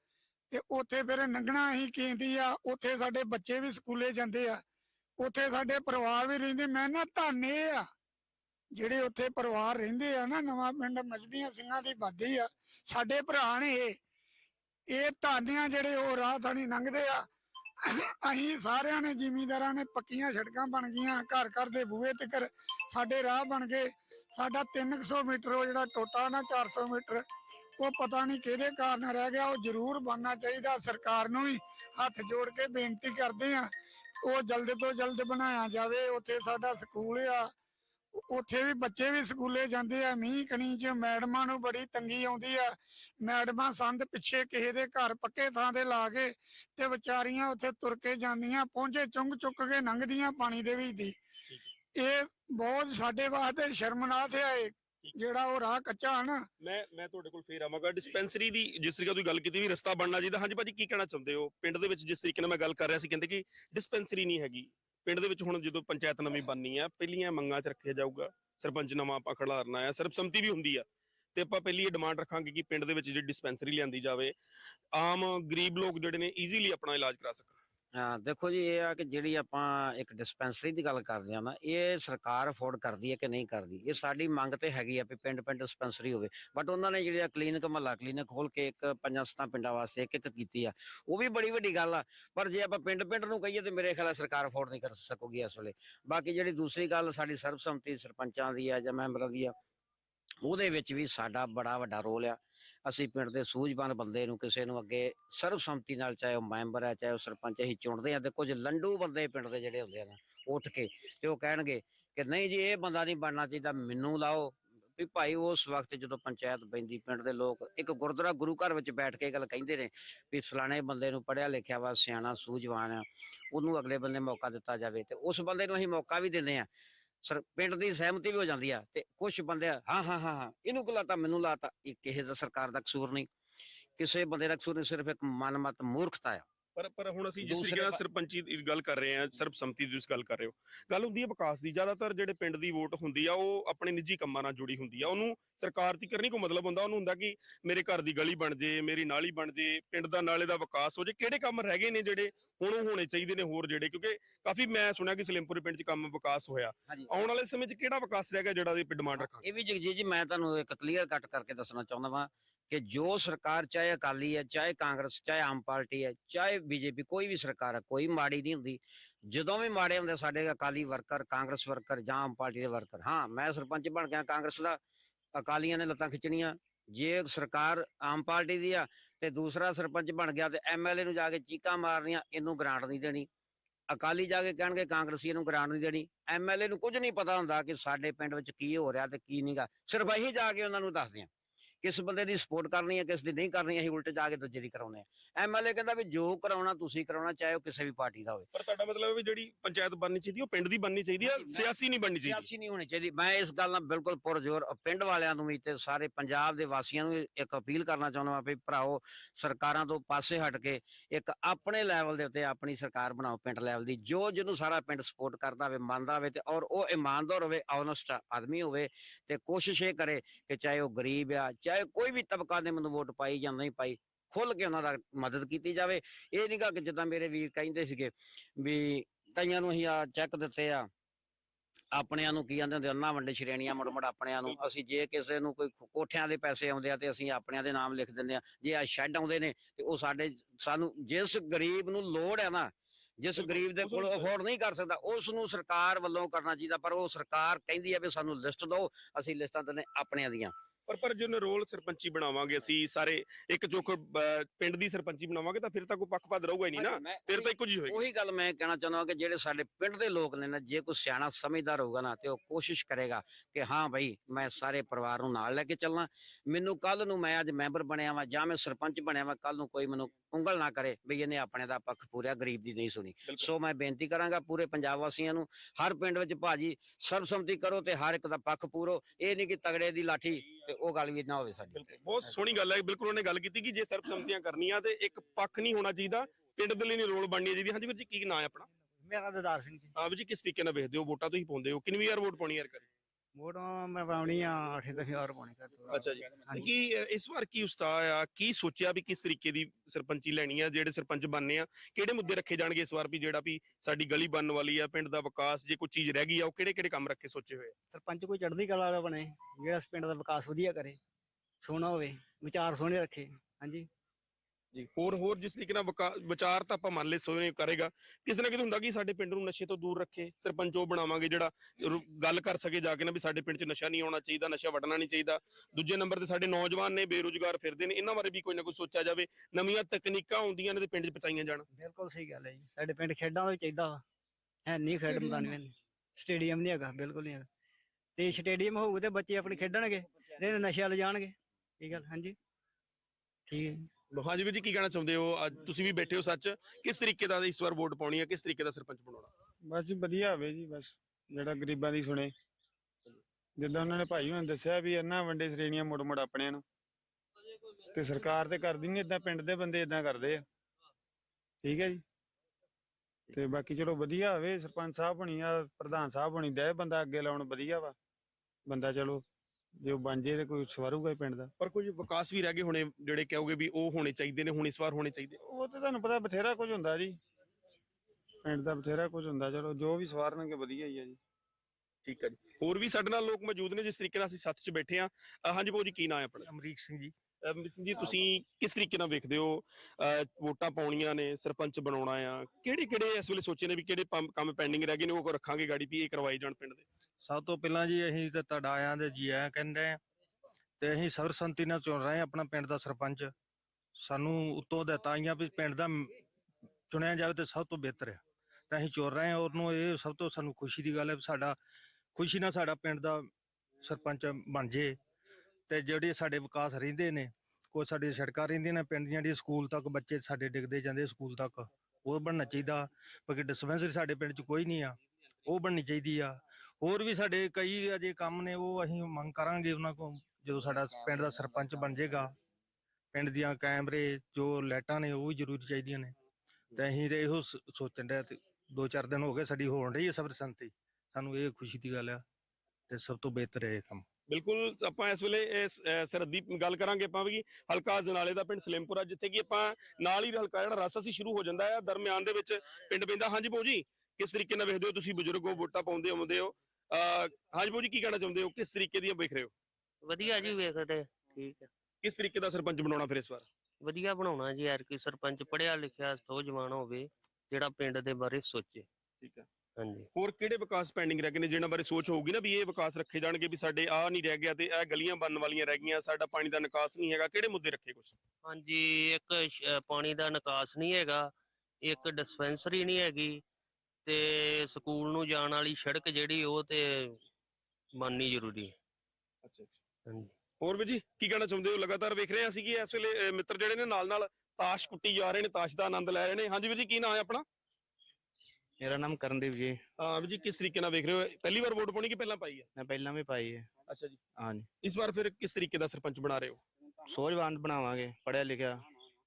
ਤੇ ਉੱਥੇ ਫਿਰ ਲੰਘਣਾ ਹੀ ਕਹਿੰਦੀ ਆ, ਉੱਥੇ ਸਾਡੇ ਬੱਚੇ ਵੀ ਸਕੂਲੇ ਜਾਂਦੇ ਆ। ਉੱਥੇ ਸਾਡੇ ਪਰਿਵਾਰ ਵੀ ਰਹਿੰਦੇ, ਮੈਂ ਨਾ ਧੰਨੇ ਆ। ਜਿਹੜੇ ਉੱਥੇ ਪਰਿਵਾਰ ਰਹਿੰਦੇ ਆ ਨਾ, ਨਵਾਂ ਪਿੰਡ ਮਜਬੀਆਂ ਸਿੰਘਾਂ ਦੀ ਬਾਦੀ ਆ, ਸਾਡੇ ਭਰਾ ਨੇ ਇਹ ਧਾਨਿਆਂ ਜਿਹੜੇ ਉਹ ਰਾਹ ਥਾਣੀ ਲੰਘਦੇ ਆ। ਅਸੀਂ ਸਾਰਿਆਂ ਨੇ, ਜ਼ਿਮੀਂਦਾਰਾਂ ਨੇ ਪੱਕੀਆਂ ਸੜਕਾਂ ਬਣ ਗਈਆਂ, ਘਰ ਘਰ ਦੇ ਬੂਹੇ ਤੱਕ ਸਾਡੇ ਰਾਹ ਬਣ ਗਏ। ਸਾਡਾ 300 ਮੀਟਰ ਉਹ ਜਿਹੜਾ ਟੋਟਾ ਨਾ 400 ਮੀਟਰ, ਉਹ ਪਤਾ ਨਹੀਂ ਕਿਹਦੇ ਕਾਰਨ ਰਹਿ ਗਿਆ। ਉਹ ਜ਼ਰੂਰ ਬਣਨਾ ਚਾਹੀਦਾ, ਸਰਕਾਰ ਨੂੰ ਵੀ ਹੱਥ ਜੋੜ ਕੇ ਬੇਨਤੀ ਕਰਦੇ ਆ, ਉਹ ਜਲਦ ਤੋਂ ਜਲਦ ਬਣਾਇਆ ਜਾਵੇ। ਉੱਥੇ ਸਾਡਾ ਸਕੂਲ ਆ ਉੱਥੇ ਵੀ ਬੱਚੇ ਵੀ ਸਕੂਲੇ ਜਾਂਦੇ ਆ ਮੀਂਹ ਕਣੀ ਚ ਮੈਡਮਾਂ ਨੂੰ ਬੜੀ ਤੰਗੀ ਆਉਂਦੀ ਆ। ਮੈਡਮਾਂ ਸੰਦ ਪਿੱਛੇ ਕਿਸੇ ਦੇ ਘਰ ਪੱਕੇ ਥਾਂ ਤੇ ਲਾ ਕੇ ਤੇ ਵਿਚਾਰੀਆਂ ਉੱਥੇ ਤੁਰ ਕੇ ਜਾਂਦੀਆਂ ਪਹੁੰਚੇ ਚੁੰਗ ਚੁੱਕ ਕੇ ਲੰਘਦੀਆਂ ਪਾਣੀ ਦੇ ਵਿੱਚ ਦੀ। ਇਹ ਬਹੁਤ ਸਾਡੇ ਵਾਸਤੇ ਸ਼ਰਮਨਾਕ ਹੈ ਜਿਹੜਾ ਉਹ ਰਾਹ ਕੱਚਾ ਹਨ ਮੈਂ ਮੈਂ ਤੁਹਾਡੇ ਕੋਲ ਫੇਰ ਆਵਾਂਗਾ। ਡਿਸਪੈਂਸਰੀ ਦੀ ਜਿਸ ਤਰੀਕੇ ਤੁਸੀਂ ਗੱਲ ਕੀਤੀ ਵੀ ਰਸਤਾ ਬਣਨਾ ਚਾਹੀਦਾ। ਹਾਂਜੀ ਭਾਜੀ ਕੀ ਕਹਿਣਾ ਚਾਹੁੰਦੇ ਹੋ? ਪਿੰਡ ਦੇ ਵਿੱਚ ਜਿਸ ਤਰੀਕੇ ਨਾਲ ਮੈਂ ਗੱਲ ਕਰ ਰਿਹਾ ਸੀ ਕਹਿੰਦੇ ਕਿ ਡਿਸਪੈਂਸਰੀ ਨਹੀਂ ਹੈਗੀ। ਪਿੰਡ ਦੇ ਵਿੱਚ ਹੁਣ ਜਦੋਂ ਪੰਚਾਇਤ ਨਵੀਂ ਬਣਨੀ ਆ, ਪਹਿਲੀਆਂ ਮੰਗਾਂ 'ਚ ਰੱਖਿਆ ਜਾਊਗਾ, ਸਰਪੰਚ ਨਵਾਂ ਆਪਾਂ ਖੜਾਰਨਾ ਆ, ਸਰਬਸੰਮਤੀ ਵੀ ਹੁੰਦੀ ਆ। ਤੇ ਆਪਾਂ ਪਹਿਲੀ ਇਹ ਡਿਮਾਂਡ ਰੱਖਾਂਗੇ ਕਿ ਪਿੰਡ ਦੇ ਵਿੱਚ ਜਿਹੜੀ ਡਿਸਪੈਂਸਰੀ ਲਿਆਂਦੀ ਜਾਵੇ, ਆਮ ਗਰੀਬ ਲੋਕ ਜਿਹੜੇ ਨੇ ਈਜ਼ੀਲੀ ਆਪਣਾ ਇਲਾਜ ਕਰਾ ਸਕਣ। ਦੇਖੋ ਜੀ, ਇਹ ਆ ਕਿ ਜਿਹੜੀ ਆਪਾਂ ਇੱਕ ਡਿਸਪੈਂਸਰੀ ਦੀ ਗੱਲ ਕਰਦੇ ਆ ਨਾ, ਇਹ ਸਰਕਾਰ ਅਫੋਰਡ ਕਰਦੀ ਹੈ ਕਿ ਨਹੀਂ ਕਰਦੀ? ਇਹ ਸਾਡੀ ਮੰਗ ਤੇ ਹੈਗੀ ਆ ਵੀ ਪਿੰਡ ਪਿੰਡ ਡਿਸਪੈਂਸਰੀ ਹੋਵੇ। ਬਟ ਉਹਨਾਂ ਨੇ ਜਿਹੜੀ ਕਲੀਨਿਕ ਮਹੱਲਾ ਕਲੀਨਿਕ ਖੋਲ ਕੇ ਇੱਕ ਪੰਜਾਂ ਸੱਤਾਂ ਪਿੰਡਾਂ ਵਾਸਤੇ ਇੱਕ ਇੱਕ ਕੀਤੀ ਆ। ਉਹ ਵੀ ਬੜੀ ਵੱਡੀ ਗੱਲ ਆ। ਪਰ ਜੇ ਆਪਾਂ ਪਿੰਡ ਪਿੰਡ ਨੂੰ ਕਹੀਏ ਤੇ ਮੇਰੇ ਖਿਆਲ ਸਰਕਾਰ ਅਫੋਰਡ ਨਹੀਂ ਕਰ ਸਕੂਗੀ ਇਸ ਵੇਲੇ। ਬਾਕੀ ਜਿਹੜੀ ਦੂਸਰੀ ਗੱਲ ਸਾਡੀ ਸਰਬਸੰਮਤੀ ਸਰਪੰਚਾਂ ਦੀ ਆ ਜਾਂ ਮੈਂਬਰਾਂ ਦੀ ਆ, ਉਹਦੇ ਵਿੱਚ ਵੀ ਸਾਡਾ ਬੜਾ ਵੱਡਾ ਰੋਲ ਆ। ਅਸੀਂ ਪਿੰਡ ਦੇ ਸੂਝਵਾਨ ਬੰਦੇ ਨੂੰ ਕਿਸੇ ਨੂੰ ਅੱਗੇ ਸਰਬਸੰਮਤੀ ਨਾਲ ਚਾਹੇ ਉਹ ਮੈਂਬਰ ਹੈ, ਚਾਹੇ ਉਹ ਸਰਪੰਚ, ਅਸੀਂ ਚੁਣਦੇ ਹਾਂ ਤੇ ਕੁਝ ਲੰਡੂ ਬੰਦੇ ਪਿੰਡ ਦੇ ਜਿਹੜੇ ਹੁੰਦੇ ਆ ਨਾ, ਉੱਠ ਕੇ ਤੇ ਉਹ ਕਹਿਣਗੇ ਕਿ ਨਹੀਂ ਜੀ, ਇਹ ਬੰਦਾ ਨਹੀਂ ਬਣਨਾ ਚਾਹੀਦਾ, ਮੈਨੂੰ ਲਾਓ। ਵੀ ਭਾਈ ਉਸ ਵਕਤ ਜਦੋਂ ਪੰਚਾਇਤ ਬੈਂਦੀ ਪਿੰਡ ਦੇ ਲੋਕ ਇੱਕ ਗੁਰਦੁਆਰਾ ਗੁਰੂ ਘਰ ਵਿੱਚ ਬੈਠ ਕੇ ਇਹ ਗੱਲ ਕਹਿੰਦੇ ਨੇ ਵੀ ਫਲਾਣੇ ਬੰਦੇ ਨੂੰ ਪੜਿਆ ਲਿਖਿਆ ਵਾ, ਸਿਆਣਾ, ਸੂਝਵਾਨ ਆ, ਉਹਨੂੰ ਅਗਲੇ ਬੰਦੇ ਮੌਕਾ ਦਿੱਤਾ ਜਾਵੇ ਤੇ ਉਸ ਬੰਦੇ ਨੂੰ ਅਸੀਂ ਮੌਕਾ ਵੀ ਦਿੰਦੇ ਆ ਸਰ, ਪਿੰਡ ਦੀ ਸਹਿਮਤੀ ਵੀ ਹੋ ਜਾਂਦੀ ਆ ਤੇ ਕੁਝ ਬੰਦੇ ਹਾਂ ਹਾਂ ਹਾਂ ਹਾਂ, ਇਹਨੂੰ ਕਿ ਲਾਤਾ ਮੈਨੂੰ ਲਾਤਾ, ਇਹ ਕਿਸੇ ਦਾ ਸਰਕਾਰ ਦਾ ਕਸੂਰ ਨਹੀਂ। ਕਿਸੇ ਬੰਦੇ ਦਾ ਕਸੂਰ ਨਹੀਂ, ਸਿਰਫ ਇੱਕ ਮਨਮਤ ਮੂਰਖਤਾ ਆ। ਪਰ ਪਰ ਹੁਣ ਅਸੀਂ ਜਿਸ ਤਰੀਕੇ ਨਾਲ ਸਰਪੰਚੀ ਦੀ ਗੱਲ ਕਰ ਰਹੇ ਹਾਂ ਸਰਬਸੰਮਤੀ ਦੀ ਤੁਸੀਂ ਗੱਲ ਕਰ ਰਹੇ ਹੋ। ਗੱਲ ਹੁੰਦੀ ਹੈ ਵਿਕਾਸ ਦੀ। ਜ਼ਿਆਦਾਤਰ ਜਿਹੜੇ ਪਿੰਡ ਦੀ ਵੋਟ ਹੁੰਦੀ ਆ ਉਹ ਆਪਣੇ ਨਿੱਜੀ ਕੰਮਾਂ ਨਾਲ ਜੁੜੀ ਹੁੰਦੀ ਆ। ਉਹਨੂੰ ਸਰਕਾਰ ਦੀ ਕਰਨੀ ਕੋਈ ਮਤਲਬ ਹੁੰਦਾ। ਉਹਨੂੰ ਹੁੰਦਾ ਕਿ ਮੇਰੇ ਘਰ ਦੀ ਗਲੀ ਬਣ ਜੇ ਮੇਰੀ ਨਾਲੀ ਬਣ ਜੇ ਪਿੰਡ ਦਾ ਨਾਲੇ ਦਾ ਵਿਕਾਸ ਹੋ ਜੇ। ਕਿਹੜੇ ਕੰਮ ਰਹਿ ਗਏ ਨੇ ਜਿਹੜੇ ਹੁਣ ਉਹ ਹੋਣੇ ਚਾਹੀਦੇ ਨੇ ਹੋਰ ਜਿਹੜੇ? ਕਿਉਂਕਿ ਕਾਫੀ ਮੈਂ ਸੁਣਿਆ ਕਿ ਸਲਿਮਪੁਰ ਪਿੰਡ 'ਚ ਕੰਮ ਵਿਕਾਸ ਹੋਇਆ। ਆਉਣ ਵਾਲੇ ਸਮੇਂ 'ਚ ਕਿਹੜਾ ਵਿਕਾਸ ਰਹਿ ਗਿਆ ਜਿਹੜਾ ਦੀ ਡਿਮਾਂਡ ਰੱਖਾਂਗੇ? ਇਹ ਵੀ ਜਗਜੀਤ ਜੀ ਮੈਂ ਤੁਹਾਨੂੰ ਇੱਕ ਕਲੀਅਰ ਕੱਟ ਕਰਕੇ ਦੱਸਣਾ ਚਾਹੁੰਦਾ ਵਾਂ। ਕਿ ਜੋ ਸਰਕਾਰ, ਚਾਹੇ ਅਕਾਲੀ ਹੈ, ਚਾਹੇ ਕਾਂਗਰਸ, ਚਾਹੇ ਆਮ ਪਾਰਟੀ ਹੈ, ਚਾਹੇ ਬੀਜੇਪੀ, ਕੋਈ ਵੀ ਸਰਕਾਰ ਹੈ, ਕੋਈ ਮਾੜੀ ਨਹੀਂ ਹੁੰਦੀ। ਜਦੋਂ ਵੀ ਮਾੜੇ ਹੁੰਦੇ ਸਾਡੇ ਅਕਾਲੀ ਵਰਕਰ, ਕਾਂਗਰਸ ਵਰਕਰ ਜਾਂ ਆਮ ਪਾਰਟੀ ਦੇ ਵਰਕਰ, ਹਾਂ, ਮੈਂ ਸਰਪੰਚ ਬਣ ਗਿਆ, ਕਾਂਗਰਸ ਦਾ, ਅਕਾਲੀਆਂ ਨੇ ਲੱਤਾਂ ਖਿੱਚਣੀਆਂ। ਜੇ ਸਰਕਾਰ ਆਮ ਪਾਰਟੀ ਦੀ ਆ ਤੇ ਦੂਸਰਾ ਸਰਪੰਚ ਬਣ ਗਿਆ ਤੇ ਐਮਐਲਏ ਨੂੰ ਜਾ ਕੇ ਚੀਕਾਂ ਮਾਰਨੀਆਂ, ਇਹਨੂੰ ਗ੍ਰਾਂਟ ਨਹੀਂ ਦੇਣੀ। ਅਕਾਲੀ ਜਾ ਕੇ ਕਹਿਣਗੇ, ਕਾਂਗਰਸੀ ਨੂੰ ਗ੍ਰਾਂਟ ਨਹੀਂ ਦੇਣੀ। ਐਮਐਲਏ ਨੂੰ ਕੁਝ ਨਹੀਂ ਪਤਾ ਹੁੰਦਾ ਕਿ ਸਾਡੇ ਪਿੰਡ ਵਿੱਚ ਕੀ ਹੋ ਰਿਹਾ ਤੇ ਕੀ ਨਹੀਂਗਾ ਸਿਰਫ ਇਹੀ ਜਾ ਕੇ ਉਹਨਾਂ ਨੂੰ ਦੱਸਦੇ ਆ। ਕਿਸ ਬੰਦੇ ਦੀ ਸਪੋਰਟ ਕਰਨੀ ਹੈ ਕਿਸ ਦੀ ਨਹੀਂ ਕਰਨੀ ਅਸੀਂ ਉਲਟੇ ਜਾ ਕੇ ਦੂਜੇ ਦੀ ਕਰਾਉਨੇ ਆ ਐਮਐਲਏ ਕਹਿੰਦਾ ਵੀ ਜੋ ਕਰਾਉਣਾ ਤੁਸੀਂ ਕਰਾਉਣਾ ਚਾਹੇ ਉਹ ਕਿਸੇ ਵੀ ਪਾਰਟੀ ਦਾ ਹੋਵੇ। ਪਰ ਤੁਹਾਡਾ ਮਤਲਬ ਹੈ ਵੀ ਜਿਹੜੀ ਪੰਚਾਇਤ ਬਣਨੀ ਚਾਹੀਦੀ ਉਹ ਪਿੰਡ ਦੀ ਬਣਨੀ ਚਾਹੀਦੀ ਮੈਂ- ਸਿਆਸੀ ਨਹੀਂ ਬਣਨੀ ਚਾਹੀਦੀ। ਸਿਆਸੀ ਨਹੀਂ ਹੋਣੀ ਚਾਹੀਦੀ। ਮੈਂ ਇਸ ਗੱਲ ਨਾਲ ਬਿਲਕੁਲ ਪੁਰਜ਼ੋਰ ਪਿੰਡ ਵਾਲਿਆਂ ਨੂੰ ਵੀ ਤੇ ਸਾਰੇ ਪੰਜਾਬ ਦੇ ਵਾਸੀਆਂ ਨੂੰ ਇੱਕ ਅਪੀਲ ਕਰਨਾ ਚਾਹੁੰਦਾ ਹਾਂ ਵੀ ਭਰਾਓ ਸਰਕਾਰਾਂ ਤੋਂ ਪਾਸੇ ਹਟ ਕੇ ਇੱਕ ਆਪਣੇ ਲੈਵਲ ਦੇ ਉੱਤੇ ਆਪਣੀ ਸਰਕਾਰ ਬਣਾਓ ਪਿੰਡ ਲੈਵਲ ਦੀ। ਜੋ ਜਿਹਨੂੰ ਸਾਰਾ ਪਿੰਡ ਸਪੋਰਟ ਕਰਦਾ ਹੋਵੇ ਮੰਨਦਾ ਹੋਵੇ ਤੇ ਔਰ ਉਹ ਇਮਾਨਦਾਰ ਹੋਵੇ ਆਨੈਸਟ ਆਦਮੀ ਹੋਵੇ ਤੇ ਕੋਸ਼ਿਸ਼ ਇਹ ਕਰੇ ਕਿ ਚਾਹੇ ਉਹ ਗਰੀਬ ਆ ਚਾਹੇ ਕੋਈ ਵੀ ਤਬਕਾ ਨੇ ਮੈਨੂੰ ਵੋਟ ਪਾਈ ਜਾਂ ਨਹੀਂ ਪਾਈ ਖੁੱਲ ਕੇ ਉਹਨਾਂ ਦਾ ਮਦਦ ਕੀਤੀ ਜਾਵੇ। ਇਹ ਨਹੀਂਗਾ ਕਿ ਜਿੱਦਾਂ ਮੇਰੇ ਵੀਰ ਕਹਿੰਦੇ ਸੀਗੇ ਵੀ ਕਈਆਂ ਨੂੰ ਅਸੀਂ ਆ ਚੈੱਕ ਦਿੱਤੇ ਆ ਆਪਣਿਆਂ ਨੂੰ ਕੀ ਕਹਿੰਦੇ ਹੁੰਦੇ ਅੰਨਾ ਵੰਡੇ ਸ਼੍ਰੇਣੀਆਂ ਮੁੜ ਮੁੜ ਆਪਣਿਆਂ ਨੂੰ। ਅਸੀਂ ਜੇ ਕਿਸੇ ਨੂੰ ਕੋਈ ਕੋਠਿਆਂ ਦੇ ਪੈਸੇ ਆਉਂਦੇ ਆ ਤੇ ਅਸੀਂ ਆਪਣਿਆਂ ਦੇ ਨਾਮ ਲਿਖ ਦਿੰਦੇ ਆ। ਜੇ ਆ ਸ਼ੈੱਡ ਆਉਂਦੇ ਨੇ ਤੇ ਉਹ ਸਾਡੇ ਸਾਨੂੰ ਜਿਸ ਗਰੀਬ ਨੂੰ ਲੋੜ ਹੈ ਨਾ ਜਿਸ ਗਰੀਬ ਦੇ ਕੋਲ ਅਫੋਰਡ ਨਹੀਂ ਕਰ ਸਕਦਾ ਉਸ ਨੂੰ ਸਰਕਾਰ ਵੱਲੋਂ ਕਰਨਾ ਚਾਹੀਦਾ ਪਰ ਉਹ ਸਰਕਾਰ ਕਹਿੰਦੀ ਹੈ ਵੀ ਸਾਨੂੰ ਲਿਸਟ ਦਿਓ ਅਸੀਂ ਲਿਸਟਾਂ ਦਿੰਦੇ ਆਪਣਿਆਂ ਦੀਆਂ। ਪਰ ਪਰ ਜੇ ਰੋਲ ਸਰਪੰਚੀ ਬਣਾਵਾਂਗੇ ਅਸੀਂ ਸਾਰੇ ਇੱਕ ਅਹ, ਪਿੰਡ ਦੀ ਸਰਪੰਚੀ ਬਣਾਵਾਂਗੇ ਤਾਂ ਫਿਰ ਤਾਂ ਕੋਈ ਪੱਖਪਾਤ ਰਹੂਗਾ ਹੀ ਨਹੀਂ ਨਾ। ਫਿਰ ਤਾਂ ਇੱਕੋ ਜਿਹੀ ਹੋਏਗੀ। ਉਹੀ ਗੱਲ ਮੈਂ ਕਹਿਣਾ ਚਾਹੁੰਦਾ ਕਿ ਜਿਹੜੇ ਸਾਡੇ ਪਿੰਡ ਦੇ ਲੋਕ ਨੇ ਨਾ ਜੇ ਕੋਈ ਸਿਆਣਾ ਸਮਝਦਾਰ ਹੋਊਗਾ ਨਾ ਤੇ ਉਹ ਕੋਸ਼ਿਸ਼ ਕਰੇਗਾ ਕਿ ਹਾਂ ਭਾਈ ਮੈਂ ਸਾਰੇ ਪਰਿਵਾਰ ਨੂੰ ਨਾਲ ਲੈ ਕੇ ਚੱਲਣਾ। ਮੈਨੂੰ ਕੱਲ ਨੂੰ ਮੈਂ ਅੱਜ ਮੈਂਬਰ ਬਣਿਆ ਵਾਂ ਜਾਂ ਮੈਂ ਸਰਪੰਚ ਬਣਿਆ ਵਾਂ ਕੱਲ ਨੂੰ ਕੋਈ ਮੈਨੂੰ ਉਂਗਲ ਨਾ ਕਰੇ ਵੀ ਇਹਨੇ ਆਪਣੇ ਦਾ ਪੱਖ ਪੂਰਿਆ ਗਰੀਬ ਦੀ ਨਹੀਂ ਸੁਣੀ। ਸੋ ਮੈਂ ਬੇਨਤੀ ਕਰਾਂਗਾ ਪੂਰੇ ਪੰਜਾਬ ਵਾਸੀਆਂ ਨੂੰ ਹਰ ਪਿੰਡ ਵਿੱਚ ਭਾਜੀ ਸਰਬਸੰਮਤੀ ਕਰੋ ਤੇ ਹਰ ਇੱਕ ਦਾ ਪੱਖ ਪੂਰੋ। ਇਹ ਨਹੀਂ ਕਿ ਤਗੜੇ ਦੀ ਲਾਠੀ ਤੇ ਉਹ ਗੱਲ ਵੀ ਨਾ ਹੋਵੇ ਸਾਡੀ। ਬਿਲਕੁਲ ਬਹੁਤ ਸੋਹਣੀ ਗੱਲ ਹੈ ਬਿਲਕੁਲ ਉਹਨੇ ਗੱਲ ਕੀਤੀ ਕਿ ਜੇ ਸਰਬਸੰਮਤੀਆਂ ਕਰਨੀਆਂ ਤੇ ਇੱਕ ਪੱਖ ਨਹੀਂ ਹੋਣਾ ਚਾਹੀਦਾ ਪਿੰਡ ਦੇ ਲਈ ਨਹੀਂ ਰੋਲ ਬਣਨੀ ਚਾਹੀਦੀ। ਹਾਂਜੀ ਵੀਰ ਜੀ ਕੀ ਨਾਂ ਹੈ ਆਪਣਾ? ਮੇਰਾ ਦਦਾਰ ਸਿੰਘ ਜੀ। ਵੀਰ ਜੀ ਕਿਸ ਤਰੀਕੇ ਨਾਲ ਵੇਖਦੇ ਹੋ? ਵੋਟਾਂ ਤੁਸੀਂ ਪਾਉਂਦੇ ਹੋ? ਕਿੰਨੀ ਵਾਰ ਵੋਟ ਪਾਉਣੀ ਯਾਰ ਕਰੀ ਵੋਟ ਮੈਂ ਪਾਉਣੀ ਆ 8 ਦਸ ਹਜ਼ਾਰ ਪਾਉਣੀ ਕਰ ਦੋ ਅੱਛਾ ਜੀ। ਤੇ ਕੀ ਇਸ ਵਾਰ ਕੀ ਉਸਤਾਹ ਆ ਕੀ ਸੋਚਿਆ ਵੀ ਕਿਸ ਤਰੀਕੇ ਦੀ ਸਰਪੰਚੀ ਲੈਣੀ ਆ ਜਿਹੜੇ ਸਰਪੰਚ ਬਣਨੇ ਆ? ਕਿਹੜੇ ਮੁੱਦੇ ਰੱਖੇ ਜਾਣਗੇ ਇਸ ਵਾਰ ਵੀ ਜਿਹੜਾ ਵੀ ਸਾਡੀ ਗਲੀ ਬਣਨ ਵਾਲੀ ਆ ਪਿੰਡ ਦਾ ਵਿਕਾਸ ਜੇ ਕੋਈ ਚੀਜ਼ ਰਹਿ ਗਈ ਆ ਉਹ ਕਿਹੜੇ ਕਿਹੜੇ ਕੰਮ ਰੱਖ ਸੋਚੇ ਹੋਏ ਆ? ਸਰਪੰਚ ਕੋਈ ਚੜ੍ਹਦੀ ਕਲਾ ਦਾ ਬਣੇ ਜਿਹੜਾ ਇਸ ਪਿੰਡ ਦਾ ਵਿਕਾਸ ਵਧੀਆ ਕਰੇ ਸੋਹਣਾ ਹੋਵੇ ਵਿਚਾਰ ਸੋਹਣੇ ਰੱਖੇ ਹਾਂਜੀ। ਜੀ, ਹੋਰ ਹੋਰ ਜਿਸ ਤਰੀਕੇ ਨਾਲ ਵਿਕਾ- ਵਿਚਾਰ ਤਾਂ ਆਪਾਂ ਮੰਨ ਲਏ ਸੋਹਣੇ ਕਰੇਗਾ। ਕਿਸੇ ਨਾ ਕਿਤੇ ਹੁੰਦਾ ਕਿ ਸਾਡੇ ਪਿੰਡ ਨੂੰ ਨਸ਼ੇ ਤੋਂ ਦੂਰ ਰੱਖੇ, ਸਰਪੰਚ ਉਹ ਬਣਾਵਾਂਗੇ ਜਿਹੜਾ ਰੂ- ਗੱਲ ਕਰ ਸਕੇ ਜਾ ਕੇ ਨਾ ਵੀ ਸਾਡੇ ਪਿੰਡ 'ਚ ਨਸ਼ਾ ਨਹੀਂ ਆਉਣਾ ਚਾਹੀਦਾ, ਨਸ਼ਾ ਵਟਣਾ ਨਹੀਂ ਚਾਹੀਦਾ। ਦੂਜੇ ਨੰਬਰ ਤੇ ਸਾਡੇ ਨੌਜਵਾਨ ਨੇ ਬੇਰੁਜ਼ਗਾਰ ਫਿਰਦੇ ਨੇ, ਇਹਨਾਂ ਬਾਰੇ ਵੀ ਕੋਈ ਨਾ ਕੋਈ ਸੋਚਿਆ ਜਾਵੇ, ਨਵੀਆਂ ਤਕਨੀਕਾਂ ਆਉਂਦੀਆਂ ਨੇ ਤੇ ਪਿੰਡ 'ਚ ਪਹੁੰਚਾਈਆਂ ਜਾਣ। ਬਿਲਕੁਲ ਸਹੀ ਗੱਲ ਹੈ ਜੀ, ਸਾਡੇ ਪਿੰਡ ਖੇਡਾਂ ਦਾ ਵੀ ਚਾਹੀਦਾ ਵਾ। ਹੈ ਨਹੀਂ ਖੇਡ Stadium। ਮੈਦਾਨ ਸਟੇਡੀਅਮ ਨਹੀਂ ਹੈਗਾ, ਬਿਲਕੁਲ ਨਹੀਂ ਹੈਗਾ। ਤੇ ਸਟੇਡੀਅਮ ਹੋਊ ਤੇ ਬੱਚੇ ਆਪਣੇ ਖੇਡਣਗੇ, ਤੇ ਨਸ਼ੇ ਵੱਲ ਜਾਣਗੇ, ਠੀਕ ਗੱਲ ਹਾਂਜੀ। ਠੀਕ ਹੈ ਜੀ। ਹਾਂਜੀ ਵੀਰ ਜੀ, ਕੀ ਕਹਿਣਾ ਚਾਹੁੰਦੇ ਹੋ? ਅੱਜ ਤੁਸੀਂ ਵੀ ਬੈਠੇ ਹੋ ਸੱਚ। ਕਿਸ ਤਰੀਕੇ ਦਾ ਇਸ ਵਾਰ ਵੋਟ ਪਾਉਣੀ ਹੈ ਕਿਸ ਤਰੀਕੇ ਦਾ ਸਰਪੰਚ ਬਣਾਉਣਾ? ਬਸ ਜੀ, ਵਧੀਆ ਹੋਵੇ ਜੀ, ਬਸ। ਜਿਹੜਾ ਗਰੀਬਾਂ ਦੀ ਸੁਣੇ। ਜਿੱਦਾਂ ਉਹਨਾਂ ਨੇ ਭਾਈ ਹੁਣਾਂ ਦੱਸਿਆ ਵੀ ਇਹਨਾਂ ਵੰਡੇ ਸ਼੍ਰੇਣੀਆਂ ਮੁੜ ਮੁੜ ਆਪਣਿਆਂ ਨੂੰ। ਤੇ ਸਰਕਾਰ ਤੇ ਕਰਦੀ ਨਹੀਂ ਇਦਾਂ ਪਿੰਡ ਦੇ ਬੰਦੇ ਇਦਾਂ ਕਰਦੇ ਆ। ਠੀਕ ਹੈ ਜੀ? ਤੇ ਬਾਕੀ ਚਲੋ ਵਧੀਆ ਹੋਵੇ, ਸਰਪੰਚ ਸਾਹਿਬ ਬਣੀ ਆ, ਪ੍ਰਧਾਨ ਸਾਹਿਬ ਬਣੀ ਦੇ ਬੰਦਾ ਅੱਗੇ ਲਾਉਣ ਵਧੀਆ ਵਾ। ਬੰਦਾ ਚਲੋ ਜੇ ਉਹ ਬਣ ਜੇ ਤੇ ਕੋਈ ਸਵਾਰੂਗਾ ਹੀ ਪਿੰਡ ਦਾ। ਪਰ ਕੁਝ ਵਿਕਾਸ ਵੀ ਰਹਿ ਗਏ ਹੋਣੇ ਜਿਹੜੇ ਕਹੋਗੇ ਵੀ ਉਹ ਹੋਣੇ ਚਾਹੀਦੇ ਨੇ ਹੁਣ ਇਸ ਵਾਰ ਹੋਣੇ ਚਾਹੀਦੇ। ਉਹ ਤੇ ਤੁਹਾਨੂੰ ਪਤਾ ਬਥੇਰਾ ਕੁਝ ਹੁੰਦਾ ਜੀ। ਪਿੰਡ ਦਾ ਬਥੇਰਾ ਕੁਝ ਹੁੰਦਾ ਚਲੋ ਜੋ ਵੀ ਸਵਾਰਨਗੇ ਵਧੀਆ ਹੀ ਆ ਜੀ। ਠੀਕ ਹੈ ਜੀ। ਹੋਰ ਵੀ ਸਾਡੇ ਨਾਲ ਲੋਕ ਮੌਜੂਦ ਨੇ ਜਿਸ ਤਰੀਕੇ ਨਾਲ ਅਸੀਂ ਸੱਤ 'ਚ ਬੈਠੇ ਆ ਹਾਂਜੀ ਭਾਊ ਜੀ ਕੀ ਨਾਂ ਹੈ ਆਪਣਾ? ਅਮਰੀਕ ਸਿੰਘ ਜੀ। ਅਮਰਿਤ ਸਿੰਘ ਜੀ ਤੁਸੀਂ ਕਿਸ ਤਰੀਕੇ ਨਾਲ ਵੇਖਦੇ ਹੋ? ਵੋਟਾਂ ਪਾਉਣੀਆਂ ਨੇ ਸਰਪੰਚ ਬਣਾਉਣਾ ਆ। ਕਿਹੜੇ ਕਿਹੜੇ ਇਸ ਵੇਲੇ ਸੋਚੇ ਨੇ ਵੀ ਕਿਹੜੇ ਕੰਮ ਪੈਂਡਿੰਗ ਰਹਿ ਗਏ ਨੇ ਉਹ ਰੱਖਾਂਗੇ ਗਾੜੀ ਵੀ ਇਹ ਕਰਵਾਏ ਜਾਣ ਪਿੰਡ ਦੇ? ਸਭ ਤੋਂ ਪਹਿਲਾਂ ਜੀ ਅਸੀਂ ਤੇ ਤੁਹਾਡਾ ਆਇਆਂ ਦੇ ਜੀ ਆਇਆਂ ਕਹਿੰਦੇ ਆ ਤੇ ਅਸੀਂ ਸਰਬਸੰਮਤੀ ਨਾਲ ਚੁਣ ਰਹੇ ਹਾਂ ਆਪਣਾ ਪਿੰਡ ਦਾ ਸਰਪੰਚ। ਸਾਨੂੰ ਉਤੋਂ ਦਿੱਤਾਈਆਂ ਵੀ ਪਿੰਡ ਦਾ ਚੁਣਿਆ ਜਾਵੇ ਤੇ ਸਭ ਤੋਂ ਬਿਹਤਰ ਆ। ਤਾਂ ਅਸੀਂ ਚੁਣ ਰਹੇ ਹਾਂ ਉਹਨੂੰ ਇਹ ਸਭ ਤੋਂ ਸਾਨੂੰ ਖੁਸ਼ੀ ਦੀ ਗੱਲ ਹੈ ਵੀ ਸਾਡਾ ਖੁਸ਼ੀ ਨਾਲ ਸਾਡਾ ਪਿੰਡ ਦਾ ਸਰਪੰਚ ਬਣ ਜੇ। ਤੇ ਜਿਹੜੇ ਸਾਡੇ ਵਿਕਾਸ ਰਹਿੰਦੇ ਨੇ, ਕੋਈ ਸਾਡੇ ਸੜਕਾਂ ਰਹਿੰਦੀਆਂ ਨੇ, ਪਿੰਡ ਦੀਆਂ ਜਿਹੜੀ ਸਕੂਲ ਤੱਕ ਬੱਚੇ ਸਾਡੇ ਡਿੱਗਦੇ ਜਾਂਦੇ ਸਕੂਲ ਤੱਕ, ਉਹ ਬਣਨਾ ਚਾਹੀਦਾ। ਬਾਕੀ ਡਿਸਪੈਂਸਰੀ ਸਾਡੇ ਪਿੰਡ 'ਚ ਕੋਈ ਨਹੀਂ ਆ, ਉਹ ਬਣਨੀ ਚਾਹੀਦੀ ਆ। ਹੋਰ ਵੀ ਸਾਡੇ ਕਈ ਅਜੇ ਕੰਮ ਨੇ, ਉਹ ਅਸੀਂ ਮੰਗ ਕਰਾਂਗੇ ਉਹਨਾਂ ਕੋਲ, ਜਦੋਂ ਸਾਡਾ ਪਿੰਡ ਦਾ ਸਰਪੰਚ ਬਣ ਜਾਏਗਾ। ਪਿੰਡ ਦੀਆਂ ਕੈਮਰੇ, ਜੋ ਲਾਈਟਾਂ ਨੇ, ਉਹ ਵੀ ਜ਼ਰੂਰੀ ਚਾਹੀਦੀਆਂ ਨੇ। ਤੇ ਅਸੀਂ ਤੇ ਇਹੋ ਸ- ਸੋਚਣ ਡਿਆ ਦੋ ਚਾਰ ਦਿਨ ਹੋ ਗਏ, ਸਾਡੀ ਹੋਣ ਰਹੀ ਹੈ ਸਬਰ ਸੰਤੀ ਸਾਨੂੰ ਇਹ ਖੁਸ਼ੀ ਦੀ ਗੱਲ ਆ, ਤੇ ਸਭ ਤੋਂ ਬਿਹਤਰ ਹੈ ਇਹ ਕੰਮ। ਬਿਲਕੁਲ ਆਪਾਂ ਇਸ ਵੇਲੇ ਇਸ ਅਹ, ਸਰਹੱਦੀ ਗੱਲ ਕਰਾਂਗੇ ਆਪਾਂ ਵੀ ਹਲਕਾ ਜਨਾਲੇ ਦਾ ਪਿੰਡ ਸਲੇਮਪੁਰਾ ਜਿੱਥੇ ਕਿ ਆਪਾਂ ਨਾਲ ਹੀ ਹਲਕਾ ਜਿਹੜਾ ਰਸਾ ਸੀ ਸ਼ੁਰੂ ਹੋ ਜਾਂਦਾ ਹੈ ਦਰਮਿਆਨ ਦੇ ਵਿੱਚ ਪਿੰਡ ਪੈਂਦਾ। ਹਾਂਜੀ ਜੀ ਕਿਸ ਤਰੀਕੇ ਨਾਲ ਵੇਖਦੇ ਹੋ ਤੁਸੀਂ ਬਜ਼ੁਰਗ ਹੋ ਵੋਟਾਂ ਪਾਉਂਦੇ ਆਉਂਦੇ ਹੋ? ਹਾਂਜੀ ਜੀ ਕੀ ਕਹਿਣਾ ਚਾਹੁੰਦੇ ਹੋ? ਕਿਸ ਤਰੀਕੇ ਦੀਆਂ ਵੇਖ ਰਹੇ ਹੋ? ਵਧੀਆ ਜੀ ਵੇਖਦੇ ਠੀਕ ਹੈ ਕਿਸ ਤਰੀਕੇ ਦਾ ਸਰਪੰਚ ਬਣਾਉਣਾ ਫਿਰ ਇਸ ਵਾਰ? ਵਧੀਆ ਬਣਾਉਣਾ ਜੀ ਯਾਰ ਕਿ ਸਰਪੰਚ ਪੜਿਆ ਲਿਖਿਆ ਸੋਝਵਾਨ ਹੋਵੇ ਜਿਹੜਾ ਪਿੰਡ ਦੇ ਬਾਰੇ ਸੋਚੇ। ਠੀਕ ਹੈ ਹਾਂਜੀ। ਹੋਰ ਕਿਹੜੇ ਵਿਕਾਸ ਪੈਂਡਿੰਗ ਰਹਿ ਗਏ ਨੇ? ਜਿਹਨਾਂ ਬਾਰੇ ਸੋਚ ਹੋਊਗੀ ਨਾ ਵੀ ਇਹ ਵਿਕਾਸ ਰੱਖੇ ਜਾਣਗੇ ਵੀ ਸਾਡੇ ਆ ਨਹੀਂ ਰਹਿ ਗਿਆ ਤੇ ਇਹ ਗਲੀਆਂ ਬਣਨ ਵਾਲੀਆਂ ਰਹਿ ਗਈਆਂ ਸਾਡਾ ਪਾਣੀ ਦਾ ਨਿਕਾਸ ਨਹੀਂ ਹੈਗਾ ਕਿਹੜੇ ਮੁੱਦੇ ਰੱਖੇ ਕੁਛ? ਹਾਂਜੀ ਇੱਕ ਸ਼- ਪਾਣੀ ਦਾ ਨਿਕਾਸ ਨਹੀਂ ਹੈਗਾ ਇੱਕ ਡਿਸਪੈਂਸਰੀ ਨਹੀਂ ਹੈਗੀ ਤੇ ਸਕੂਲ ਨੂੰ ਜਾਣ ਵਾਲੀ ਸੜਕ ਜਿਹੜੀ ਉਹ ਤੇ ਬਣਨੀ ਜ਼ਰੂਰੀ ਹੈ। ਅੱਛਾ ਹਾਂਜੀ। ਹੋਰ ਵੀ ਜੀ ਕੀ ਕਹਿਣਾ ਚਾਹੁੰਦੇ ਹੋ? ਲਗਾਤਾਰ ਵੇਖ ਰਹੇ ਹਾਂ ਅਸੀਂ ਕਿ ਇਸ ਵੇਲੇ ਅਹ, ਮਿੱਤਰ ਜਿਹੜੇ ਨੇ ਨਾਲ ਨਾਲ ਤਾਸ਼ ਕੁੱਟੀ ਜਾ ਰਹੇ ਨੇ ਤਾਸ਼ ਦਾ ਆਨੰਦ ਲੈ ਰਹੇ ਨੇ। ਹਾਂਜੀ ਵੀਰ ਜੀ ਕੀ ਨਾਮ ਹੈ ਆਪਣਾ? ਮੇਰਾ ਨਾਮ ਕਰਨਦੀਪ ਜੀ। ਹਾਂ ਵੀਰ ਜੀ ਕਿਸ ਤਰੀਕੇ ਨਾਲ ਵੇਖ ਰਹੇ ਹੋ? ਪਹਿਲੀ ਵਾਰ ਵੋਟ ਪਾਉਣੀ ਕਿ ਪਹਿਲਾਂ ਪਾਈ ਹੈ? ਮੈਂ ਪਹਿਲਾਂ ਵੀ ਪਾਈ ਹੈ। ਅੱਛਾ ਜੀ। ਹਾਂਜੀ ਇਸ ਵਾਰ ਫਿਰ ਕਿਸ ਤਰੀਕੇ ਦਾ ਸਰਪੰਚ ਬਣਾ ਰਹੇ ਹੋ? ਸੋਝਵਾਨ ਬਣਾਵਾਂਗੇ ਪੜਿਆ ਲਿਖਿਆ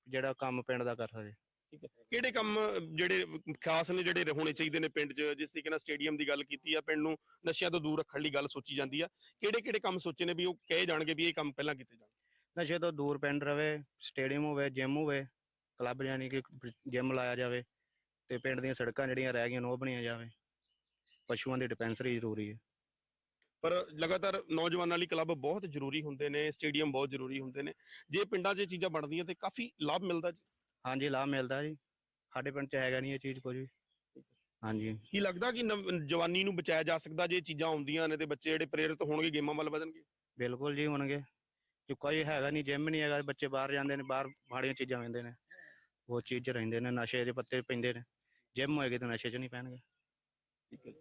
ਜਿਹੜਾ ਕੰਮ ਪਿੰਡ ਦਾ ਕਰ ਸਕੇ। ਠੀਕ ਹੈ। ਕਿਹੜੇ ਕੰਮ ਜਿਹੜੇ ਖਾਸ ਨੇ ਜਿਹੜੇ ਹੋਣੇ ਚਾਹੀਦੇ ਨੇ ਪਿੰਡ 'ਚ? ਜਿਸ ਤਰੀਕੇ ਨਾਲ ਸਟੇਡੀਅਮ ਦੀ ਗੱਲ ਕੀਤੀ ਆ ਪਿੰਡ ਨੂੰ ਨਸ਼ਿਆਂ ਤੋਂ ਦੂਰ ਰੱਖਣ ਲਈ ਗੱਲ ਸੋਚੀ ਜਾਂਦੀ ਆ। ਕਿਹੜੇ ਕਿਹੜੇ ਕੰਮ ਸੋਚੇ ਨੇ ਵੀ ਉਹ ਕਹੇ ਜਾਣਗੇ ਵੀ ਇਹ ਕੰਮ ਪਹਿਲਾਂ ਕੀਤੇ ਜਾਣ? ਨਸ਼ੇ ਤੋਂ ਦੂਰ ਪਿੰਡ ਰਵੇ ਸਟੇਡੀਅਮ ਹੋਵੇ ਜਿਮ ਹੋਵੇ ਕਲੱਬ ਯਾਨੀ ਕਿ ਜਿਮ ਲਾਇਆ ਜਾਵੇ। ਤੇ ਪਿੰਡ ਦੀਆਂ ਸੜਕਾਂ ਜਿਹੜੀਆਂ ਰਹਿ ਗਈਆਂ ਨੇ ਉਹ ਬਣੀਆਂ ਜਾਵੇ। ਪਸ਼ੂਆਂ ਦੀ ਡਿਪੈਂਸਰੀ ਜ਼ਰੂਰੀ ਹੈ। ਪਰ ਲਗਾਤਾਰ ਨੌਜਵਾਨਾਂ ਲਈ ਕਲੱਬ ਬਹੁਤ ਜ਼ਰੂਰੀ ਹੁੰਦੇ ਨੇ ਸਟੇਡੀਅਮ ਬਹੁਤ ਜ਼ਰੂਰੀ ਹੁੰਦੇ ਨੇ। ਜੇ ਪਿੰਡਾਂ 'ਚ ਇਹ ਚੀਜ਼ਾਂ ਬਣਦੀਆਂ ਤੇ ਕਾਫੀ ਲਾਭ ਮਿਲਦਾ ਜੀ। ਹਾਂਜੀ ਲਾਭ ਮਿਲਦਾ ਜੀ। ਸਾਡੇ ਪਿੰਡ 'ਚ ਹੈਗਾ ਨਹੀਂ ਇਹ ਚੀਜ਼ ਕੁਝ ਵੀ। ਹਾਂਜੀ। ਕੀ ਲੱਗਦਾ ਕਿ ਨਵ- ਜਵਾਨੀ ਨੂੰ ਬਚਾਇਆ ਜਾ ਸਕਦਾ ਜੇ ਇਹ ਚੀਜ਼ਾਂ ਆਉਂਦੀਆਂ ਨੇ ਤੇ ਬੱਚੇ ਜਿਹੜੇ ਪ੍ਰੇਰਿਤ ਹੋਣਗੇ ਗੇਮਾਂ ਵੱਲ ਵਧਣਗੇ? ਬਿਲਕੁਲ ਜੀ ਹੋਣਗੇ। ਕਿ ਕੋਈ ਹੈਗਾ ਨਹੀਂ ਜਿਮ ਨਹੀਂ ਹੈਗਾ ਬੱਚੇ ਬਾਹਰ ਜਾਂਦੇ ਨੇ ਬਾਹਰ ਮਾੜੀਆਂ ਚੀਜ਼ਾਂ ਲੈਂਦੇ ਨੇ। ਉਹ ਚੀਜ਼ 'ਚ ਰਹਿੰਦੇ ਨੇ ਨਸ਼ੇ ਦੇ ਪੱਤੇ ਪੈਂਦੇ ਨੇ। ਜਿਮ ਹੋਏਗੀ ਤਾਂ ਨਸ਼ੇ 'ਚ ਨਹੀਂ ਪੈਣਗੇ। ਠੀਕ ਹੈ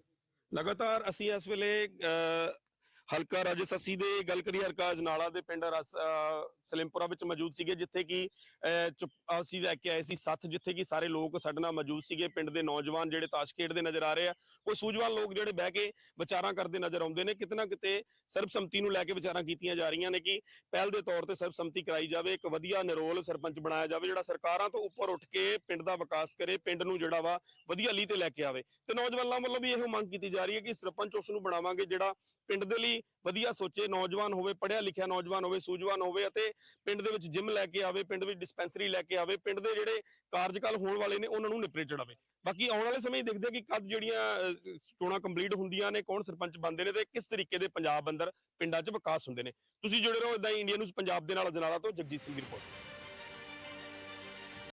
ਲਗਾਤਾਰ ਅਸੀਂ ਇਸ ਵੇਲੇ ਅਹ, ਹਲਕਾ ਰਾਜਸਸੀ ਦੇ ਗੱਲ ਕਰੀਏ ਹਲਕਾ ਅਜਨਾਲਾ ਦੇ ਪਿੰਡ ਸਲਿਮਪੁਰਾ ਵਿੱਚ ਮੌਜੂਦ ਸੀਗੇ, ਜਿੱਥੇ ਕਿ ਅਸੀਂ ਲੈ ਕੇ ਆਏ ਸੀ ਸੱਥ, ਜਿੱਥੇ ਕਿ ਸਾਰੇ ਲੋਕ ਸਾਡੇ ਨਾਲ ਮੌਜੂਦ ਸੀਗੇ। ਪਿੰਡ ਦੇ ਨੌਜਵਾਨ ਜਿਹੜੇ ਤਾਸ਼ ਖੇਡਦੇ ਨਜ਼ਰ ਆ ਰਹੇ ਆ, ਕੋਈ ਸੂਝਵਾਨ ਲੋਕ ਜਿਹੜੇ ਬਹਿ ਕੇ ਵਿਚਾਰਾਂ ਕਰਦੇ ਨਜ਼ਰ ਆਉਂਦੇ ਨੇ। ਕਿਤੇ ਨਾ ਕਿਤੇ ਸਰਬਸੰਮਤੀ ਨੂੰ ਲੈ ਕੇ ਵਿਚਾਰਾਂ ਕੀਤੀਆਂ ਜਾ ਰਹੀਆਂ ਨੇ ਕਿ ਪਹਿਲ ਦੇ ਤੌਰ ਤੇ ਸਰਬਸੰਮਤੀ ਕਰਾਈ ਜਾਵੇ, ਇੱਕ ਵਧੀਆ ਨਿਰੋਲ ਸਰਪੰਚ ਬਣਾਇਆ ਜਾਵੇ, ਜਿਹੜਾ ਸਰਕਾਰਾਂ ਤੋਂ ਉੱਪਰ ਉੱਠ ਕੇ ਪਿੰਡ ਦਾ ਵਿਕਾਸ ਕਰੇ, ਪਿੰਡ ਨੂੰ ਜਿਹੜਾ ਵਾ ਵਧੀਆ ਲੀਹ ਤੇ ਲੈ ਕੇ ਆਵੇ। ਤੇ ਨੌਜਵਾਨਾਂ ਵੱਲੋਂ ਵੀ ਇਹੋ ਮੰਗ ਕੀਤੀ ਜਾ ਰਹੀ ਹੈ ਕਿ ਸਰਪੰਚ ਉਸ ਨੂੰ ਬਣਾਵਾਂਗੇ, ਜਿਹੜਾ ਪਿੰਡ ਦੇ ਲਈ ਵਧੀਆ ਸੋਚੇ, ਨੌਜਵਾਨ ਹੋਵੇ ਪੜ੍ਹਿਆ ਲਿਖਿਆ ਨੌਜਵਾਨ ਹੋਵੇ, ਸੂਝਵਾਨ ਹੋਵੇ ਅਤੇ ਪਿੰਡ ਦੇ ਵਿੱਚ ਜਿਮ ਲੈ ਕੇ ਆਵੇ, ਪਿੰਡ ਵਿੱਚ ਡਿਸਪੈਂਸਰੀ ਲੈ ਕੇ ਆਵੇ, ਪਿੰਡ ਦੇ ਜਿਹੜੇ ਕਾਰਜਕਾਲ ਹੋਣ ਵਾਲੇ ਨੇ ਉਹਨਾਂ ਨੂੰ ਨਿਪਰੇ ਚੜਾਵੇ ਬਾਕੀ ਆਉਣ ਵਾਲੇ ਸਮੇਂ ਦੇਖਦੇ ਆ ਕਿ ਕਦ ਜਿਹੜੀਆਂ ਚੋਣਾਂ ਕੰਪਲੀਟ ਹੁੰਦੀਆਂ ਨੇ, ਕੌਣ ਸਰਪੰਚ ਬਣਦੇ ਨੇ ਤੇ ਕਿਸ ਤਰੀਕੇ ਦੇ ਪੰਜਾਬ ਅੰਦਰ ਪਿੰਡਾਂ 'ਚ ਵਿਕਾਸ ਹੁੰਦੇ ਨੇ। ਤੁਸੀਂ ਜੁੜੇ ਰਹੋ ਇਦਾਂ ਹੀ ਇੰਡੀਆ ਨਿਊਜ਼ ਪੰਜਾਬ ਦੇ ਨਾਲ ਜਨਾਲਾ ਤੋਂ ਜਗਜੀਤ ਸਿੰਘ ਦੀ ਰਿਪੋਰਟ